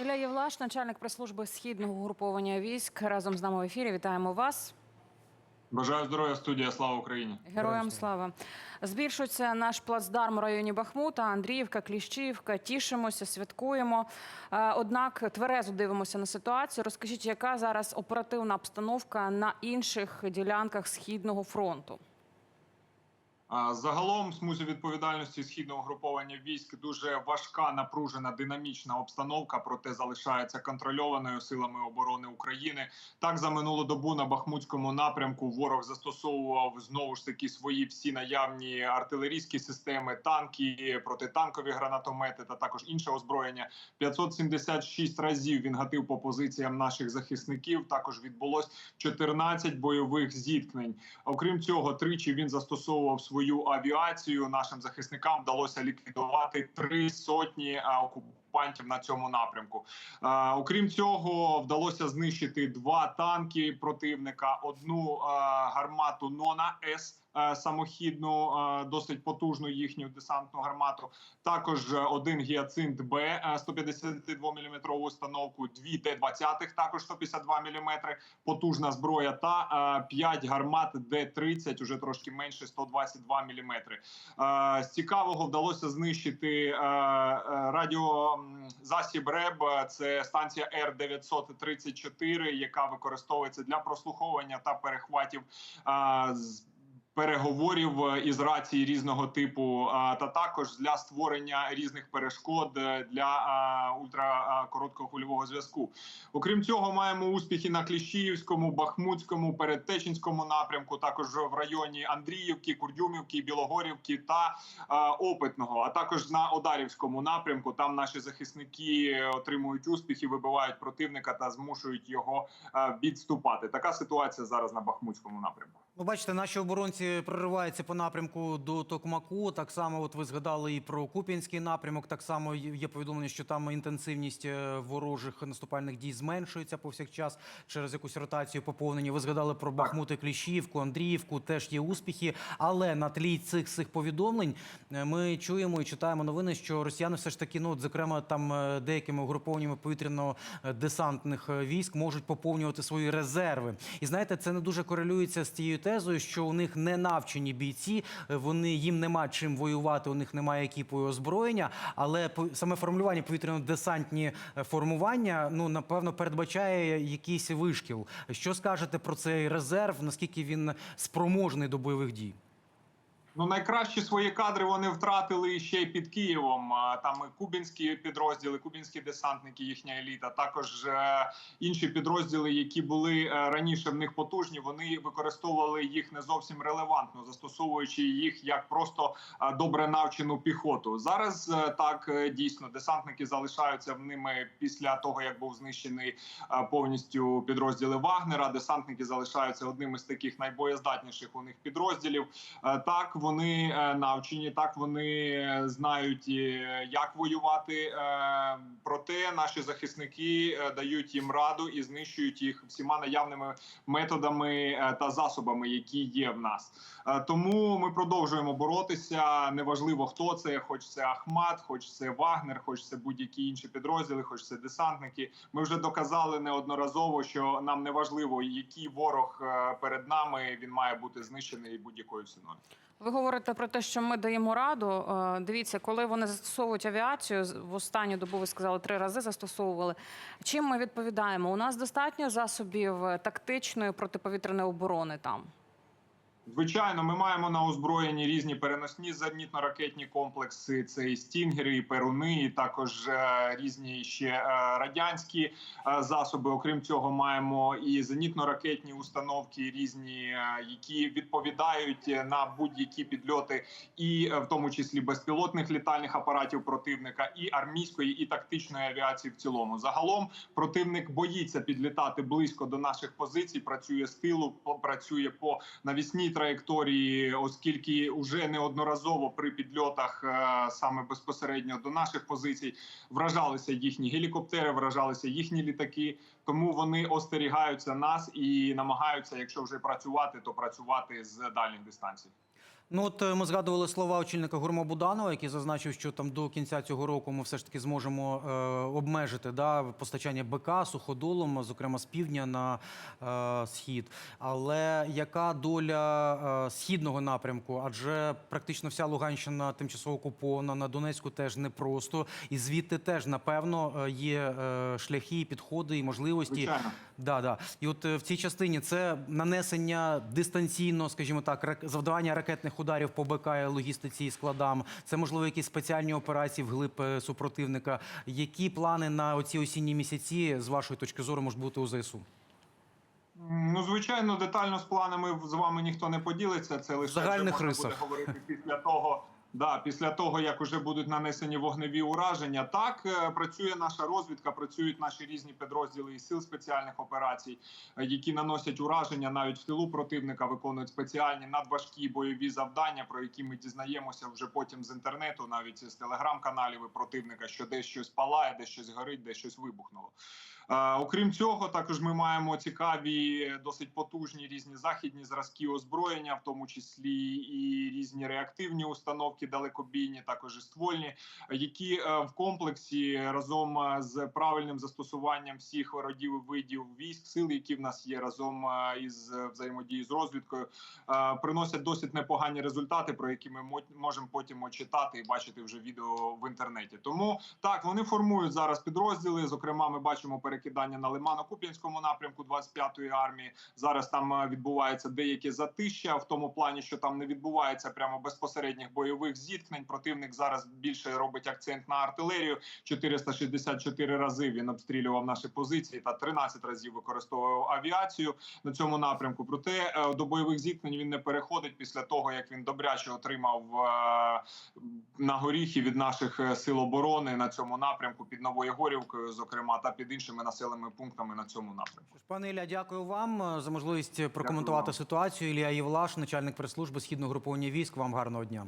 Ілля Євлаш, начальник прес-служби східного угруповання військ, разом з нами в ефірі. Вітаємо вас. Бажаю здоров'я, студія. Слава Україні. Героям слава. Збільшується наш плацдарм у районі Бахмута, Андріївка, Кліщівка. Тішимося, святкуємо. Е, Однак тверезо дивимося на ситуацію. Розкажіть, яка зараз оперативна обстановка на інших ділянках східного фронту? Загалом, смузі відповідальності східного груповання військ дуже важка, напружена, динамічна обстановка, проте залишається контрольованою силами оборони України. Так за минулу добу на Бахмутському напрямку ворог застосовував знову ж таки свої всі наявні артилерійські системи, танки, протитанкові гранатомети та також інше озброєння. 576 разів він гатив по позиціям наших захисників. Також відбулось 14 бойових зіткнень. Окрім цього, тричі він застосовував свою авіацію. Нашим захисникам вдалося ліквідувати три сотні окупантів на цьому напрямку. Окрім цього, вдалося знищити два танки противника, одну гармату Нона С. е, Самохідну е, досить потужну їхню десантну гармату. Також е, один гіацинт Б е, 152 мм установку, дві Т-20, також 152 мм, потужна зброя та 5 гармат Д-30, уже трошки менше 122 мм. З цікавого вдалося знищити радіозасіб РЕБ. Це станція Р-934, яка використовується для прослуховування та перехватів з переговорів е, із рації різного типу, та також для створення різних перешкод е, для а, ультракороткого хвильового зв'язку. Окрім цього, маємо успіхи на Кліщіївському, Бахмутському, Передтечінському напрямку, також в районі Андріївки, Курдюмівки, Білогорівки та Опитного, а також на Одарівському напрямку. Там наші захисники отримують успіхи, вибивають противника та змушують його відступати. Така ситуація зараз на Бахмутському напрямку. Ну, бачите, наші оборонці прориваються по напрямку до Токмаку. Так само, от ви згадали і про Куп'янський напрямок. Так само є повідомлення, що там інтенсивність е, ворожих наступальних дій зменшується повсякчас через якусь ротацію поповнення. Ви згадали про Бахмут і Кліщівку, Андріївку. Теж є успіхи. Але на тлі цих цих повідомлень е, ми чуємо і читаємо новини, що росіяни все ж таки, ну от, зокрема, там е, деякими угрупованнями повітряно-десантних військ можуть поповнювати свої резерви. І знаєте, це не дуже корелюється з тією тезою, що у них не навчені бійці, е, вони їм нема чим воювати, у них немає екіпу озброєння. Але саме формулювання повітряно-десантні е, формування ну напевно передбачає якийсь вишкіл. Що скажете про цей резерв? Наскільки він спроможний до бойових дій? Ну, найкращі свої кадри вони втратили ще й під Києвом. Там і кубінські підрозділи, кубінські десантники, їхня еліта. Також е, інші підрозділи, які були е, раніше в них потужні, вони використовували їх не зовсім релевантно, застосовуючи їх як просто е, добре навчену піхоту. Зараз так дійсно десантники залишаються в ними після того, як був знищений повністю підрозділи Вагнера. Десантники залишаються одним із таких найбоєздатніших у них підрозділів. Так вони е, навчені, так вони е, знають, е, як воювати. Проте наші захисники дають їм раду і знищують їх всіма наявними методами та засобами, які є в нас. Тому ми продовжуємо боротися. Неважливо хто це, хоч це Ахмат, хоч це Вагнер, хоч це будь-які інші підрозділи, хоч це десантники. Ми вже доказали неодноразово, що нам не важливо, який ворог перед нами він має бути знищений будь-якою ціною. Ви говорите про те, що ми даємо раду. Е, Дивіться, коли вони застосовують авіацію, в останню добу ви сказали три рази застосовували. Чим ми відповідаємо? У нас достатньо засобів е, тактичної протиповітряної оборони там. Звичайно, ми маємо на озброєнні різні переносні зенітно-ракетні комплекси. Це і стінгери, і перуни, і також е, різні ще е, радянські е, засоби. Окрім цього, маємо і зенітно-ракетні установки, різні, які відповідають на будь-які підльоти, і в тому числі безпілотних літальних апаратів противника, і армійської, і тактичної авіації в цілому. Загалом противник боїться підлітати близько до наших позицій. Працює з тилу, працює по навісній траєкторії, оскільки вже неодноразово при підльотах е, саме безпосередньо до наших позицій вражалися їхні гелікоптери, вражалися їхні літаки. Тому вони остерігаються нас і намагаються, якщо вже працювати, то працювати з дальніх дистанцій. Ну от е, ми згадували слова очільника Гурма Буданова, який зазначив, що там до кінця цього року ми все ж таки зможемо е, обмежити да, постачання БК суходолом, зокрема з півдня на е, схід. Але яка доля е, східного напрямку? Адже практично вся Луганщина тимчасово окупована, на Донецьку теж непросто, і звідти теж напевно е, є е, шляхи, підходи і можливості. Звичайно. Да, да. І от е, в цій частині це нанесення дистанційно, скажімо так, рак- завдавання ракетних ударів по БК і логістиці і складам. Це можливо якісь спеціальні операції вглиб е, супротивника. Які плани на оці осінні місяці з вашої точки зору можуть бути у ЗСУ? Ну, звичайно, детально з планами з вами ніхто не поділиться. Це лише Загальних можна рисах. буде говорити після того. Да, після того як вже будуть нанесені вогневі ураження, так е, працює наша розвідка, працюють наші різні підрозділи із сил спеціальних операцій, е, які наносять ураження навіть в тилу противника, виконують спеціальні надважкі бойові завдання, про які ми дізнаємося вже потім з інтернету, навіть з телеграм-каналів і противника, що десь щось палає, десь щось горить, десь щось вибухнуло. Е, Окрім цього, також ми маємо цікаві, досить потужні різні західні зразки озброєння, в тому числі і різні реактивні установки далекобійні, також і ствольні, які е, в комплексі разом е, з правильним застосуванням всіх родів видів військ, сил, які в нас є, разом е, із взаємодією з розвідкою, е, приносять досить непогані результати, про які ми можемо потім читати і бачити вже відео в інтернеті. Тому так вони формують зараз підрозділи. Зокрема, ми бачимо перекидання на Лимано-Куп'янському напрямку 25-ї армії. Зараз там е, відбувається деяке затища в тому плані, що там не відбувається прямо безпосередніх бойових зіткнень. Противник зараз більше робить акцент на артилерію. 464 рази він обстрілював наші позиції та 13 разів використовував авіацію на цьому напрямку. Проте е, до бойових зіткнень він не переходить після того, як він добряче отримав е, на горіхи від наших сил оборони на цьому напрямку під Новою Горівкою, зокрема, та під іншими населеними пунктами на цьому напрямку. Пане Ілля, дякую вам е, за можливість прокоментувати дякую. ситуацію. Ілля Євлаш, начальник прес-служби східного груповання військ. Вам гарного дня.